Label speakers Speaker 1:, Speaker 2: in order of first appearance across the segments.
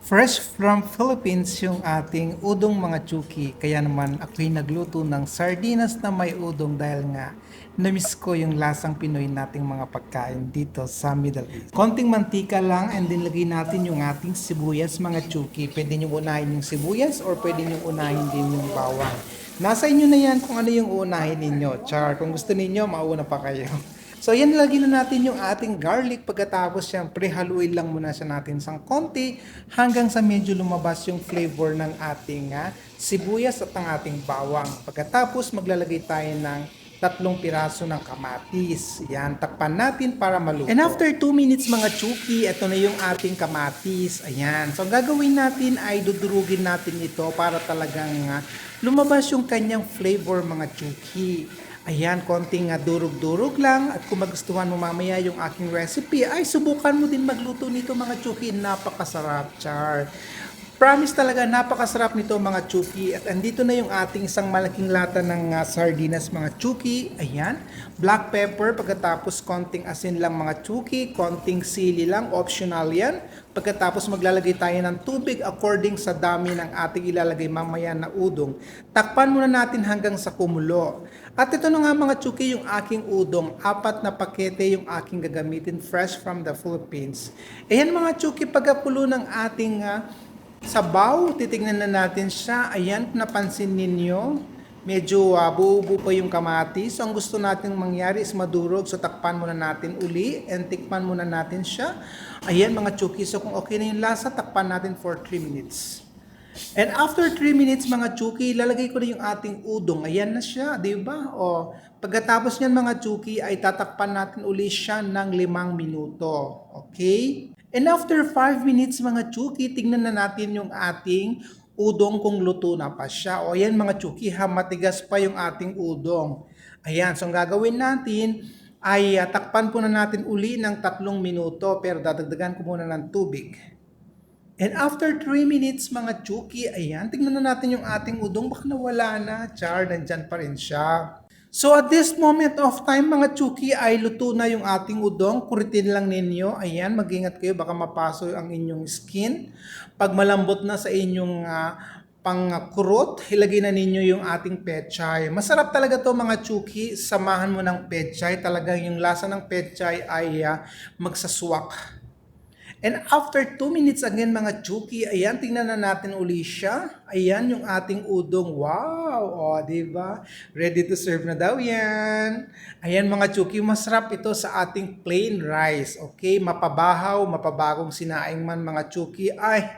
Speaker 1: Fresh from Philippines yung ating udong mga chuki. Kaya naman ako'y nagluto ng sardinas na may udong dahil nga namiss ko yung lasang Pinoy nating mga pagkain dito sa Middle East. Konting mantika lang and then lagay natin yung ating sibuyas mga chuki. Pwede nyo unahin yung sibuyas or pwede nyo unahin din yung bawang. Nasa inyo na yan kung ano yung unahin ninyo. Char, kung gusto ninyo, mauna pa kayo. So yan, lagyan na natin yung ating garlic. Pagkatapos syempre, haluin lang muna siya natin sang konti hanggang sa medyo lumabas yung flavor ng ating ah, sibuyas at ang ating bawang. Pagkatapos, maglalagay tayo ng tatlong piraso ng kamatis. Yan, takpan natin para maluto. And after 2 minutes mga chuki, ito na yung ating kamatis. Ayan. So, gagawin natin ay dudurugin natin ito para talagang ah, lumabas yung kanyang flavor mga chuki. Ayan, konting uh, durug-durug lang. At kung magustuhan mo mamaya yung aking recipe, ay subukan mo din magluto nito mga chuki. Napakasarap, char. Promise talaga, napakasarap nito mga chuki. At andito na yung ating isang malaking lata ng uh, sardinas mga chuki. Ayan, black pepper, pagkatapos konting asin lang mga chuki, konting sili lang, optional yan. Pagkatapos maglalagay tayo ng tubig according sa dami ng ating ilalagay mamaya na udong. Takpan muna natin hanggang sa kumulo. At ito na nga mga chuki yung aking udong. Apat na pakete yung aking gagamitin fresh from the Philippines. Ayan mga chuki, pagkakulo ng ating ah, sabaw, titignan na natin siya. Ayan, napansin ninyo, medyo uh, buo-buo pa yung kamatis. So, ang gusto natin mangyari is madurog. So, takpan muna natin uli and tikman muna natin siya. Ayan mga chuki. So, kung okay na yung lasa, takpan natin for 3 minutes. And after 3 minutes mga chuki, lalagay ko na yung ating udong. Ayan na siya, di ba? O, pagkatapos niyan mga chuki, ay tatakpan natin uli siya ng 5 minuto. Okay? And after 5 minutes mga chuki, tingnan na natin yung ating udong kung luto na pa siya. O ayan mga chuki, ha, matigas pa yung ating udong. Ayan, so ang gagawin natin ay uh, takpan po na natin uli ng tatlong minuto pero dadagdagan ko muna ng tubig. And after 3 minutes mga chuki, ayan, tingnan na natin yung ating udong. Baka nawala na, char, nandyan pa rin siya. So at this moment of time mga chuki ay luto na yung ating udong. Kuritin lang ninyo. Ayan, mag-ingat kayo baka mapaso ang inyong skin. Pag malambot na sa inyong uh, pangkurot, ilagay na ninyo yung ating pechay. Masarap talaga to mga chuki. Samahan mo ng pechay. Talagang yung lasa ng pechay ay uh, magsaswak. And after 2 minutes again mga chuki, ayan, tingnan na natin uli siya. Ayan yung ating udong. Wow! O, di ba? Ready to serve na daw yan. Ayan mga chuki, masarap ito sa ating plain rice. Okay? Mapabahaw, mapabagong sinaing man mga chuki. Ay,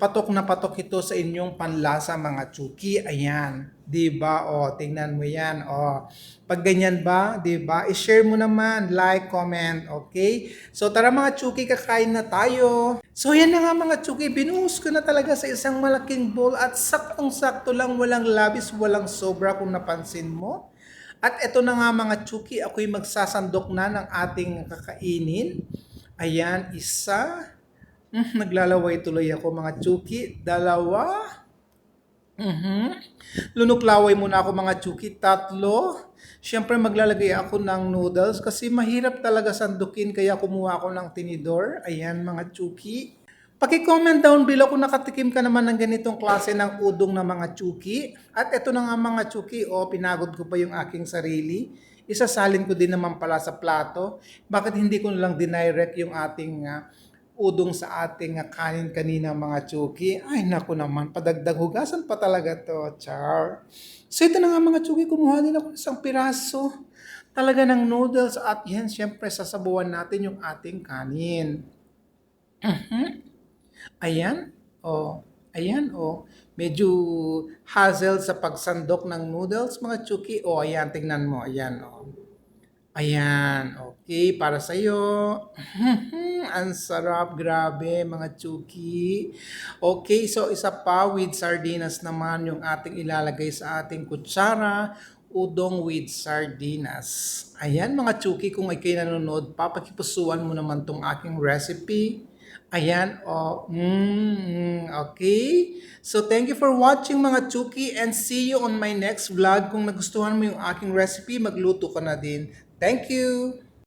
Speaker 1: patok na patok ito sa inyong panlasa mga chuki. Ayan. Di ba? O, tingnan mo yan. O, pag ganyan ba, di ba? I-share mo naman, like, comment, okay? So, tara mga chuki, kakain na tayo. So, yan na nga mga chuki, binuhos ko na talaga sa isang malaking bowl at saktong-sakto lang, walang labis, walang sobra kung napansin mo. At ito na nga mga chuki, ako'y magsasandok na ng ating kakainin. Ayan, isa. Mm, naglalaway tuloy ako mga chuki. Dalawa. Mhm. Lunuklaway muna ako mga chuki. Tatlo. Siyempre maglalagay ako ng noodles kasi mahirap talaga sandukin kaya kumuha ako ng tinidor. Ayan mga chuki. Paki-comment down below kung nakatikim ka naman ng ganitong klase ng udong na mga chuki. At ito na nga mga chuki, oh, pinagod ko pa yung aking sarili. Isasalin ko din naman pala sa plato. Bakit hindi ko lang dinirect yung ating ah, udong sa ating kanin kanina mga chuki. Ay naku naman, padagdag hugasan pa talaga to, char. So ito na nga mga chuki, kumuha din ako ng isang piraso talaga ng noodles at yan, syempre sasabuan natin yung ating kanin. Mhm. Ayan, o, ayan, o. Medyo hassle sa pagsandok ng noodles, mga chuki. O, ayan, tingnan mo, ayan, o. Ayan, okay, para sa'yo. Ang sarap, grabe, mga chuki. Okay, so isa pa with sardinas naman yung ating ilalagay sa ating kutsara. Udong with sardinas. Ayan, mga chuki, kung ikay nanonood, papakipusuan mo naman tong aking recipe. Ayan, oh, mm, okay. So, thank you for watching mga chuki and see you on my next vlog. Kung nagustuhan mo yung aking recipe, magluto ka na din. Thank you!